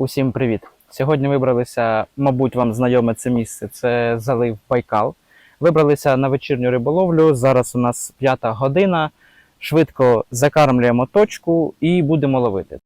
Усім привіт! Сьогодні вибралися, мабуть, вам знайоме це місце. Це залив Байкал. Вибралися на вечірню риболовлю. Зараз у нас п'ята година. Швидко закармлюємо точку і будемо ловити.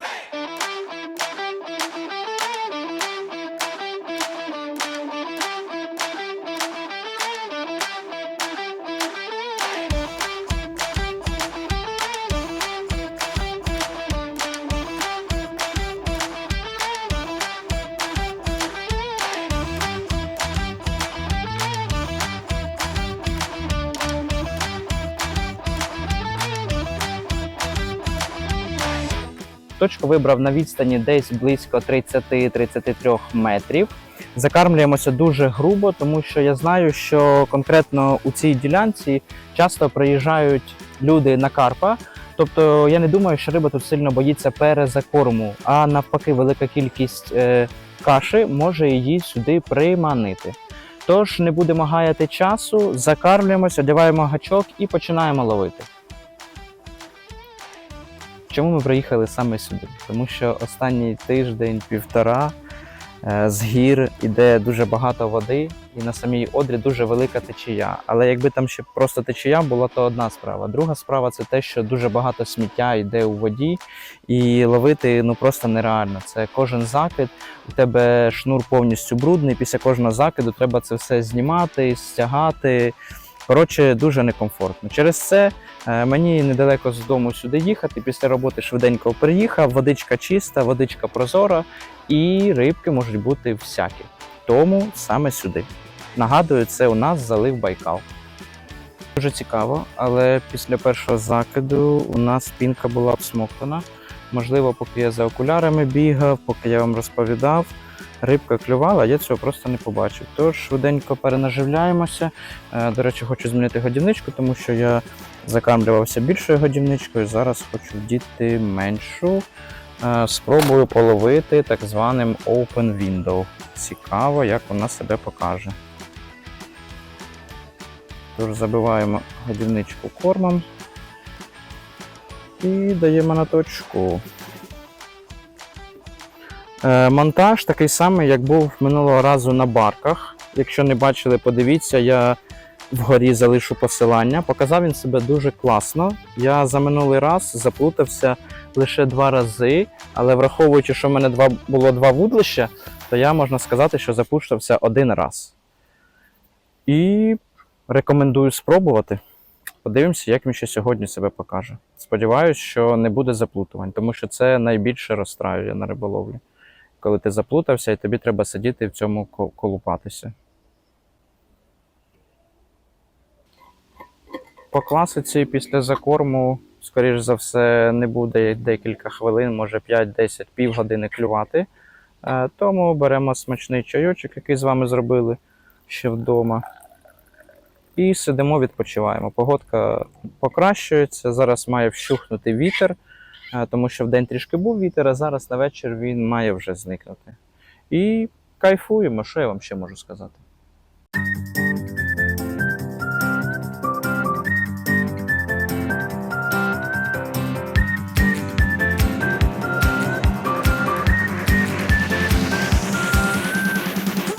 Точку вибрав на відстані десь близько 30-33 метрів. Закармлюємося дуже грубо, тому що я знаю, що конкретно у цій ділянці часто приїжджають люди на карпа. Тобто я не думаю, що риба тут сильно боїться перезакорму, а навпаки, велика кількість е, каші може її сюди приманити. Тож не будемо гаяти часу, закармлюємося, одягаємо гачок і починаємо ловити. Чому ми приїхали саме сюди? Тому що останній тиждень-півтора е, з гір іде дуже багато води, і на самій одрі дуже велика течія. Але якби там ще просто течія була, то одна справа. Друга справа це те, що дуже багато сміття йде у воді, і ловити ну просто нереально. Це кожен закид, у тебе шнур повністю брудний. Після кожного закиду треба це все знімати, стягати. Коротше, дуже некомфортно. Через це е, мені недалеко з дому сюди їхати. Після роботи швиденько приїхав, водичка чиста, водичка прозора, і рибки можуть бути всякі. Тому саме сюди. Нагадую, це у нас залив Байкал. Дуже цікаво, але після першого закиду у нас пінка була обсмоктана. Можливо, поки я за окулярами бігав, поки я вам розповідав, рибка клювала, я цього просто не побачив. Тож швиденько перенаживляємося. Е, До речі, хочу змінити годівничку, тому що я закамлювався більшою годівничкою. Зараз хочу вдіти меншу. Е, Спробую половити так званим Open Window. Цікаво, як вона себе покаже. Тож забиваємо годівничку кормом і даємо на точку. Е, Монтаж такий самий, як був минулого разу на барках. Якщо не бачили, подивіться, я вгорі залишу посилання. Показав він себе дуже класно. Я за минулий раз заплутався лише два рази, але враховуючи, що в мене два, було два вудлища, то я можна сказати, що запущався один раз. І рекомендую спробувати. Подивимося, як він ще сьогодні себе покаже. Сподіваюсь, що не буде заплутувань, тому що це найбільше розстраює на риболовлі. Коли ти заплутався, і тобі треба сидіти в цьому колупатися. По класиці після закорму, скоріш за все, не буде декілька хвилин, може 5-10 півгодини клювати. Е, Тому беремо смачний чайочок, який з вами зробили ще вдома. І сидимо, відпочиваємо. Погодка покращується. Зараз має вщухнути вітер, тому що вдень трішки був вітер, а зараз на вечір він має вже зникнути. І кайфуємо, що я вам ще можу сказати.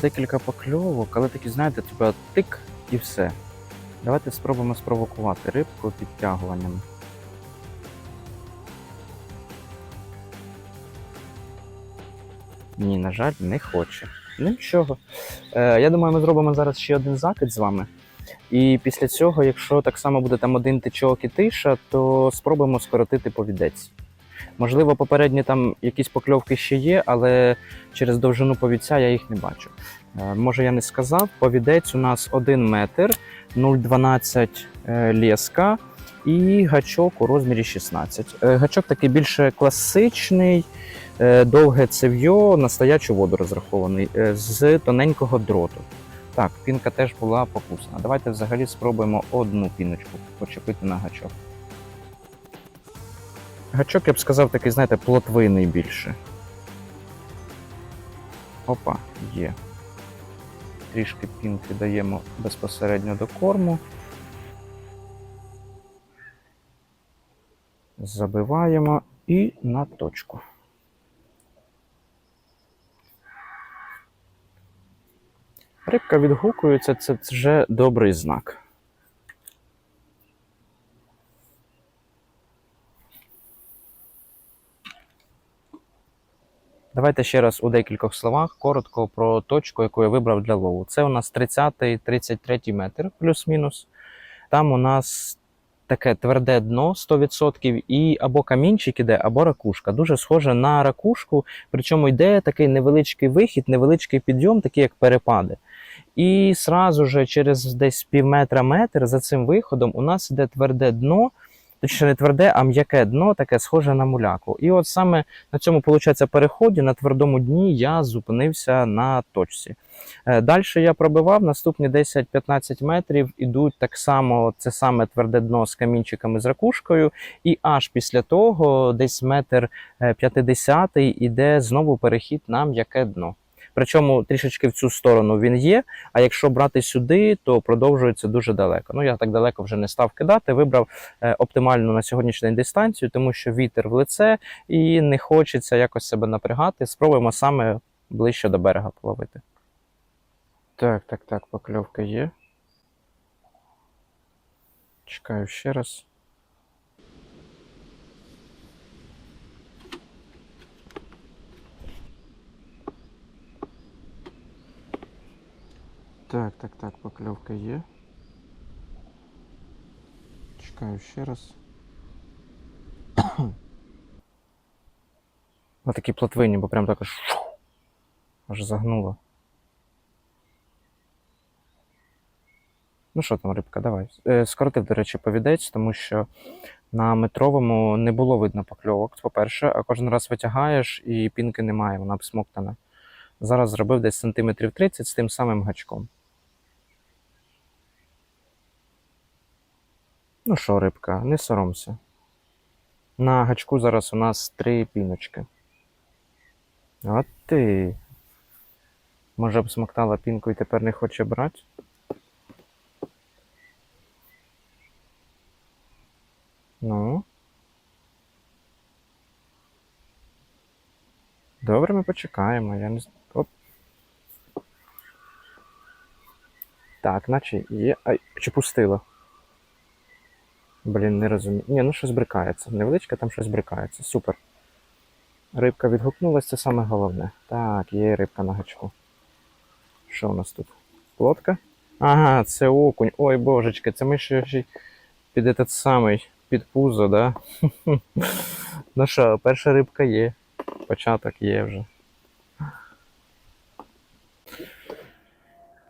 Декілька покльовок, але такі, знаєте, типа тик і все. Давайте спробуємо спровокувати рибку підтягуванням. Ні, на жаль, не хоче. Ну нічого. Е, я думаю, ми зробимо зараз ще один закид з вами. І після цього, якщо так само буде там один тичок і тиша, то спробуємо скоротити повідець. Можливо, попередні там якісь покльовки ще є, але через довжину повідця я їх не бачу. Е, може, я не сказав, повідець у нас 1 метр, 0,12 е, леска і гачок у розмірі 16. Е, Гачок такий більше класичний, е, довге цев'йо на стоячу воду розрахований е, з тоненького дроту. Так, пінка теж була покусна. Давайте взагалі спробуємо одну піночку почепити на гачок. Гачок, я б сказав, такий, знаєте, плотвиний більше. Опа, є. Трішки пінки даємо безпосередньо до корму. забиваємо і на точку. Рибка відгукується, це вже добрий знак. Давайте ще раз у декількох словах коротко про точку, яку я вибрав для лову. Це у нас 30-33 метр, плюс-мінус. Там у нас таке тверде дно 100%, і або камінчик іде, або ракушка. Дуже схоже на ракушку, причому йде такий невеличкий вихід, невеличкий підйом, такий як перепади. І сразу же через десь пів метра метр за цим виходом у нас іде тверде дно, точніше не тверде, а м'яке дно, таке схоже на муляку. І от саме на цьому, виходить, переході на твердому дні я зупинився на точці. Далі я пробивав, наступні 10-15 метрів ідуть так само, це саме тверде дно з камінчиками з ракушкою, і аж після того, десь метр е, 50 іде знову перехід на м'яке дно. Причому трішечки в цю сторону він є, а якщо брати сюди, то продовжується дуже далеко. Ну я так далеко вже не став кидати. Вибрав е, оптимальну на сьогоднішній день дистанцію, тому що вітер в лице і не хочеться якось себе напрягати. Спробуємо саме ближче до берега половити. Так, так, так, покльовка є. Чекаю ще раз. Так, так, так, покльовка є. Чекаю ще раз. На такій плотвині, бо прям так аж, аж загнуло. Ну що там, рибка, давай. Е, скоротив, до речі, повідець, тому що на метровому не було видно покльовок, по-перше, а кожен раз витягаєш і пінки немає, вона обсмоктана. Зараз зробив десь сантиметрів 30 з тим самим гачком. Ну що, рибка, не соромся. На гачку зараз у нас три піночки. От ти. Може обсмоктала пінку і тепер не хоче брати? Ну. Добре, ми почекаємо. Я не Оп. Так, наче є. Ай, чи пустило? Блін, не розумію. Ні, ну щось брикається. Невеличке, там щось брикається. Супер. Рибка відгукнулася, це саме головне. Так, є рибка на гачку. Що у нас тут? Плотка? Ага, це окунь. Ой, божечки, це ми ще ще під этот самий, під пузо, да? ну що, перша рибка є. Початок є вже.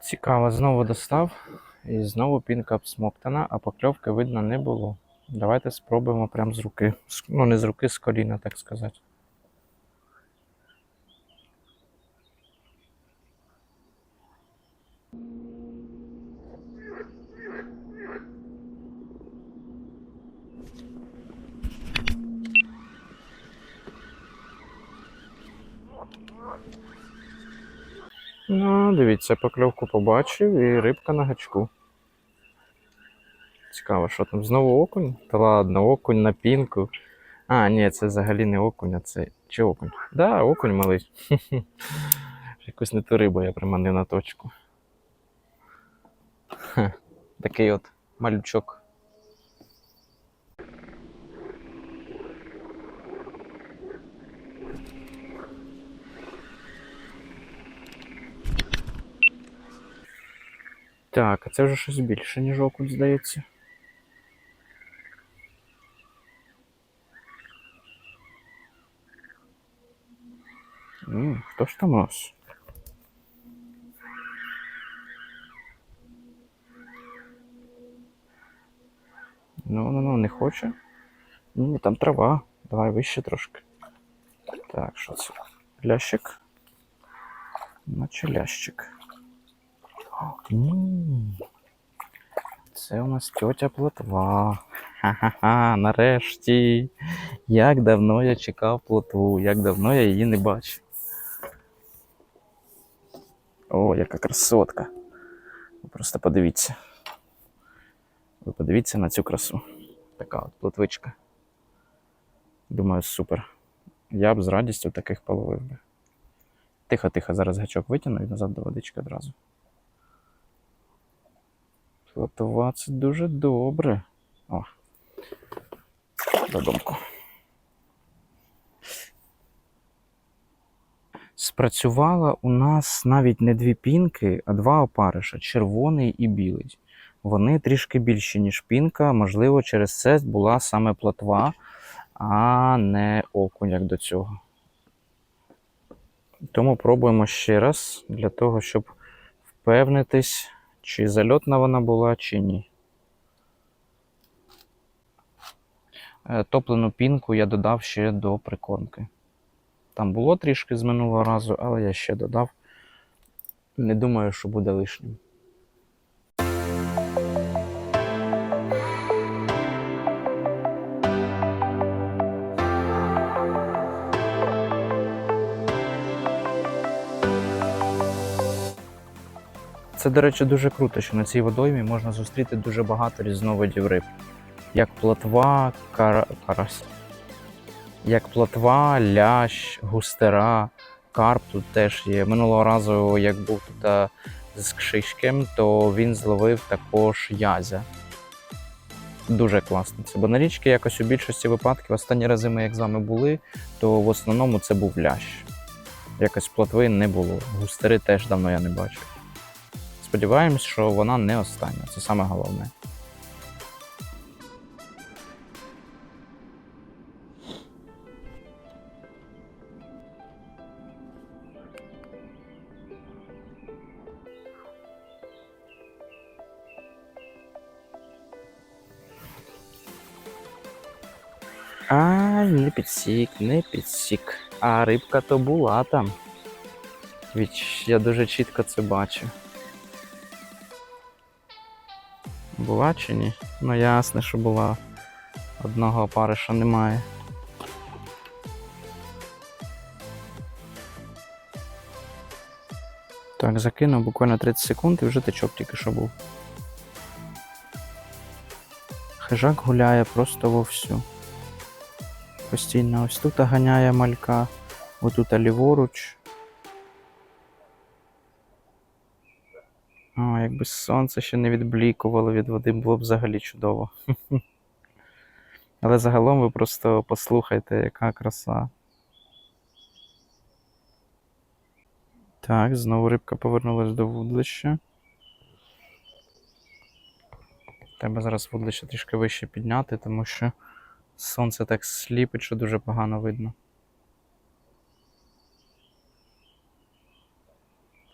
Цікаво, знову достав. І знову пінка обсмоктана, а покльовки видно не було. Давайте спробуємо прямо з руки. Ну, не з руки, з коліна, так сказати. Ну, дивіться, покльовку побачив і рибка на гачку. Цікаво, що там знову окунь? Та ладно, окунь на пінку. А, ні, це взагалі не окунь, а це. Чи окунь? Да, окунь малий. Якусь не ту рибу я приманив на точку. Такий от малючок. Так, а це вже щось більше, ніж окунь, здається. М, Хто ж там у нас? Ну, ну, ну, не хоче. Ні, там трава. Давай вище трошки. Так, що це? Лящик. Наче лящик. Це у нас тьотя плотва. Ха-ха-ха, нарешті. Як давно я чекав плотву, як давно я її не бачив. О, яка красотка. Ви просто подивіться. Ви подивіться на цю красу. Така от плотвичка. Думаю, супер. Я б з радістю таких половив би. Тихо, тихо, зараз гачок витягну і назад до водички одразу. Плотова це дуже добре. О. Додумку. Спрацювала у нас навіть не дві пінки, а два опариша червоний і білий. Вони трішки більші, ніж пінка. Можливо, через це була саме плотва, а не окунь, як до цього. Тому пробуємо ще раз для того, щоб впевнитись, чи зальотна вона була, чи ні. Е, Топлену пінку я додав ще до прикормки. Там було трішки з минулого разу, але я ще додав. Не думаю, що буде лишнім. Це, до речі, дуже круто, що на цій водоймі можна зустріти дуже багато різновидів риб. Як плотва, кара... карась. Як плотва, лящ, густера, карп тут теж є. Минулого разу, як був тут з Кшишкем, то він зловив також язя. Дуже класно це. Бо на річці якось у більшості випадків, останні рази ми як з вами були, то в основному це був лящ. Якось плотви не було. Густери теж давно я не бачив. Сподіваємось, що вона не остання. Це саме головне. Ай, не підсік, не підсік. А рибка то була там. Відч я дуже чітко це бачу. Була чи ні? Ну ясно, що була. Одного опариша немає. Так, закинув буквально 30 секунд і вже течок тільки що був. Хижак гуляє просто вовсю. Постійно ось тут ганяє малька, отут ліворуч. О, якби сонце ще не відблікувало від води, було б взагалі чудово. Але загалом ви просто послухайте, яка краса. Так, знову рибка повернулась до вудлища. Треба зараз вудлище трішки вище підняти, тому що сонце так сліпить, що дуже погано видно.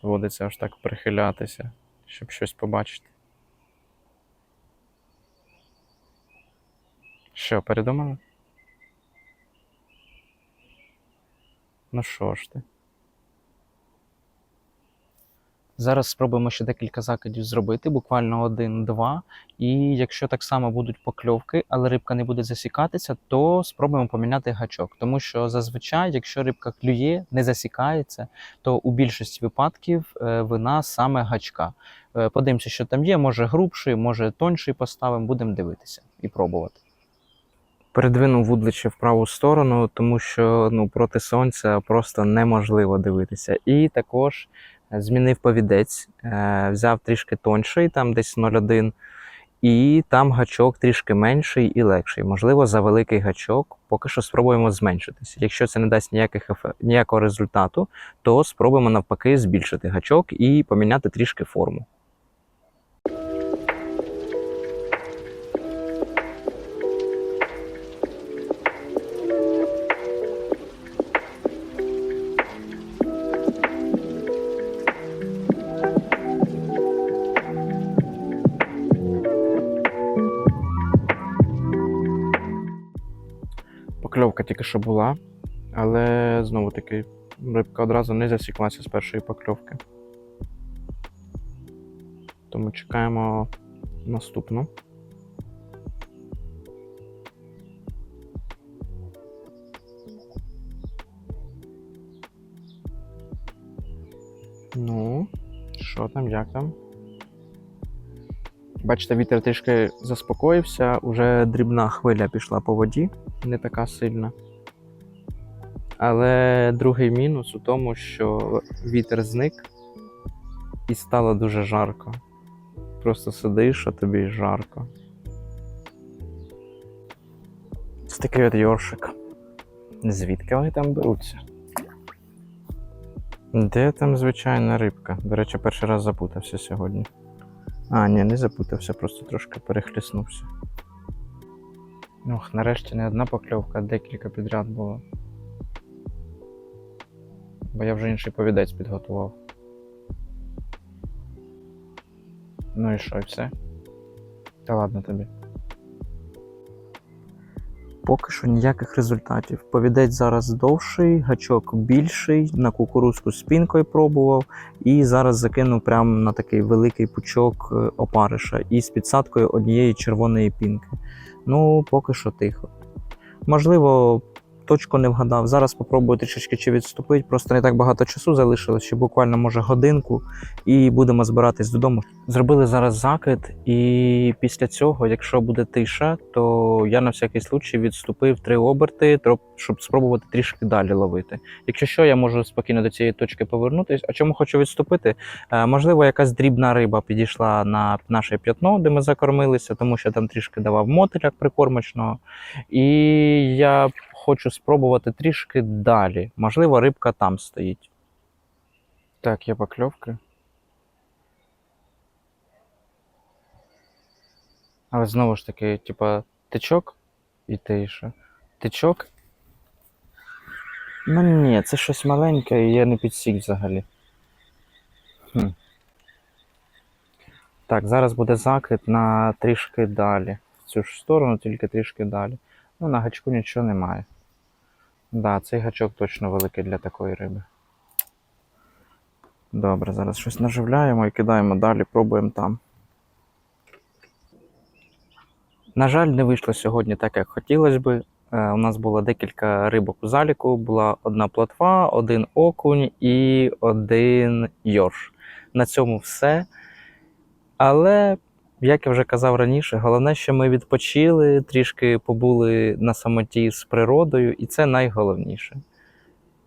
Доводиться аж так прихилятися, щоб щось побачити. Що, передумали? Ну що ж ти? Зараз спробуємо ще декілька закидів зробити, буквально один-два. І якщо так само будуть покльовки, але рибка не буде засікатися, то спробуємо поміняти гачок. Тому що зазвичай, якщо рибка клює, не засікається, то у більшості випадків е, вина саме гачка. Е, Подивимося, що там є, може грубший, може тонший поставимо, будемо дивитися і пробувати. Передвинув вудличе в праву сторону, тому що ну, проти сонця просто неможливо дивитися. І також змінив повідець, е, взяв трішки тонший, там десь 0,1, і там гачок трішки менший і легший. Можливо, за великий гачок поки що спробуємо зменшитися. Якщо це не дасть ніяких ніякого результату, то спробуємо навпаки збільшити гачок і поміняти трішки форму. Покльовка тільки що була, але знову таки рибка одразу не засіклася з першої покльовки. Тому чекаємо наступну. Ну, що там, як там? Бачите, вітер трішки заспокоївся, уже дрібна хвиля пішла по воді, не така сильна. Але другий мінус у тому, що вітер зник і стало дуже жарко. Просто сидиш, а тобі жарко. Це такий от йоршик. Звідки вони там беруться? Де там звичайна рибка? До речі, перший раз запутався сьогодні. А, ні, не запутався, просто трошки перехліснувся. Ох, нарешті не одна покльовка, а декілька підряд було. Бо я вже інший повідець підготував. Ну і що, і все? Та ладно тобі. Поки що ніяких результатів. Повідець зараз довший, гачок більший, на кукурузку з пінкою пробував, і зараз закинув прямо на такий великий пучок е, опариша із підсадкою однієї червоної пінки. Ну, поки що тихо. Можливо, точку не вгадав. Зараз спробую трішечки чи відступити. Просто не так багато часу залишилось, ще буквально може годинку, і будемо збиратись додому. Зробили зараз закид, і після цього, якщо буде тиша, то я на всякий случай відступив три оберти, щоб спробувати трішки далі ловити. Якщо що, я можу спокійно до цієї точки повернутись. А чому хочу відступити? Е, можливо, якась дрібна риба підійшла на наше п'ятно, де ми закормилися, тому що там трішки давав мотиля прикормочного. І я хочу спробувати трішки далі. Можливо, рибка там стоїть. Так, є покльовки. Але знову ж таки, типа, тичок і тиша. Тичок. Ну ні, це щось маленьке, і я не підсік взагалі. Хм. Так, зараз буде закид на трішки далі. В цю ж сторону, тільки трішки далі. Ну, на гачку нічого немає. Да, цей гачок точно великий для такої риби. Добре, зараз щось наживляємо і кидаємо далі, пробуємо там. На жаль, не вийшло сьогодні так, як хотілося би. Е, У нас було декілька рибок у заліку. Була одна плотва, один окунь і один йорш. На цьому все. Але, як я вже казав раніше, головне, що ми відпочили, трішки побули на самоті з природою, і це найголовніше.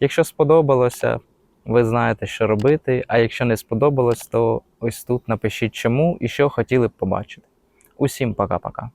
Якщо сподобалося, ви знаєте, що робити. А якщо не сподобалось, то ось тут напишіть чому і що хотіли б побачити. Усім пока-пока.